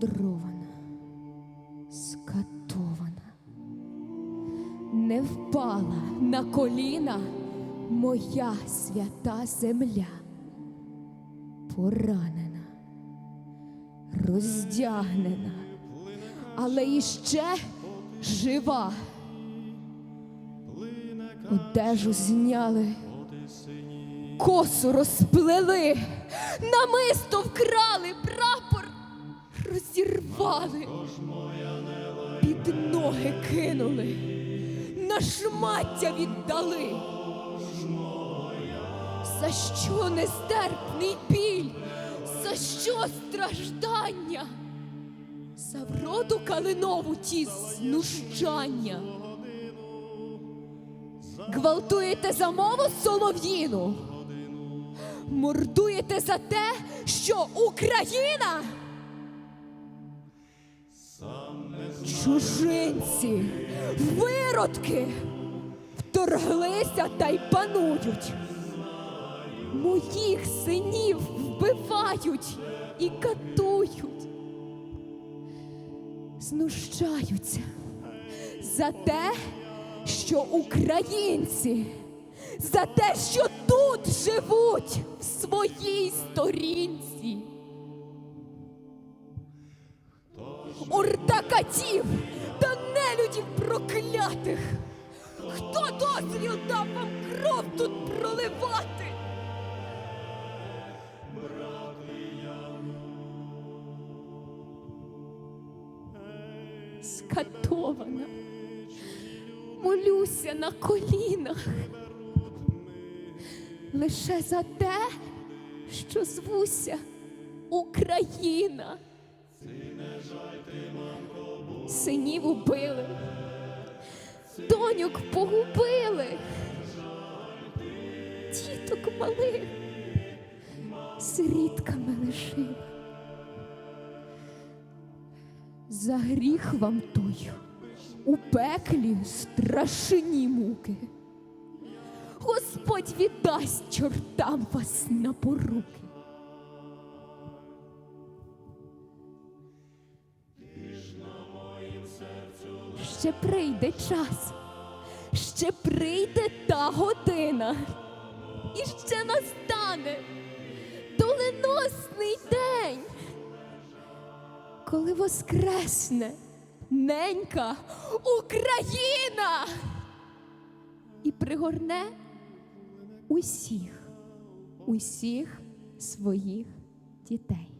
сплюндрована, скатована, не впала на коліна моя свята земля, поранена, роздягнена, але іще жива. Одежу зняли, косу розплели, намисто вкрали, прапор розірвали, під ноги кинули, на шмаття віддали. За що нестерпний біль? За що страждання? За вроду калинову ті знущання. Гвалтуєте за мову солов'їну, мордуєте за те, що Україна. Чужинці, виродки вторглися та й панують. Моїх синів вбивають і катують, знущаються за те, що українці, за те, що тут живуть в своїй сторінці. Орда катів та нелюдів проклятих. Хто дозвіл дав вам кров тут проливати? Скатована, молюся на колінах лише за те, що звуся Україна. Синів убили, доньок погубили, діток малих сирітками лишили. За гріх вам той у пеклі страшні муки. Господь віддасть чортам вас на поруки. Ще прийде час, ще прийде та година, і ще настане доленосний день, коли воскресне ненька Україна і пригорне усіх, усіх своїх дітей.